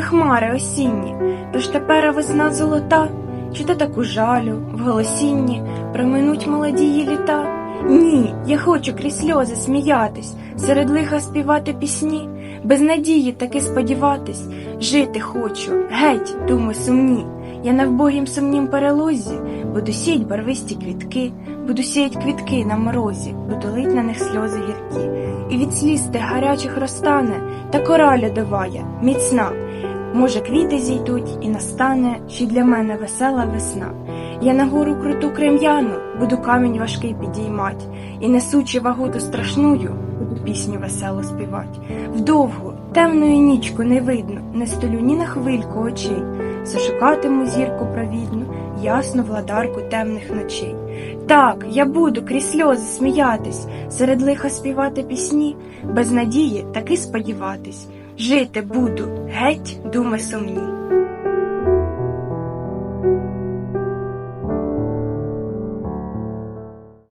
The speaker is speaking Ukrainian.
хмари осінні, тож тепер весна золота, чи то таку жалю в голосінні проминуть молодії літа. Ні, я хочу крізь сльози сміятись, серед лиха співати пісні, без надії таки сподіватись, жити хочу, геть, думи сумні. Я на вбогім сумнім перелозі, буду сіять барвисті квітки, буду сіять квітки на морозі, буду лить на них сльози гіркі, і від сліз тих гарячих розтане, та кора льодовая, міцна. Може, квіти зійдуть і настане ще для мене весела весна. Я на гору круту крем'яну, буду камінь важкий підіймать, і несучи ваготу страшную, буду пісню веселу співать. Вдовгу, темною нічку не видно, не столю ні на хвильку очей. Зашукатиму зірку провідну, ясну владарку темних ночей. Так, я буду крізь сльози сміятись, серед лиха співати пісні, без надії таки сподіватись. Жити буду, геть, думи сумні.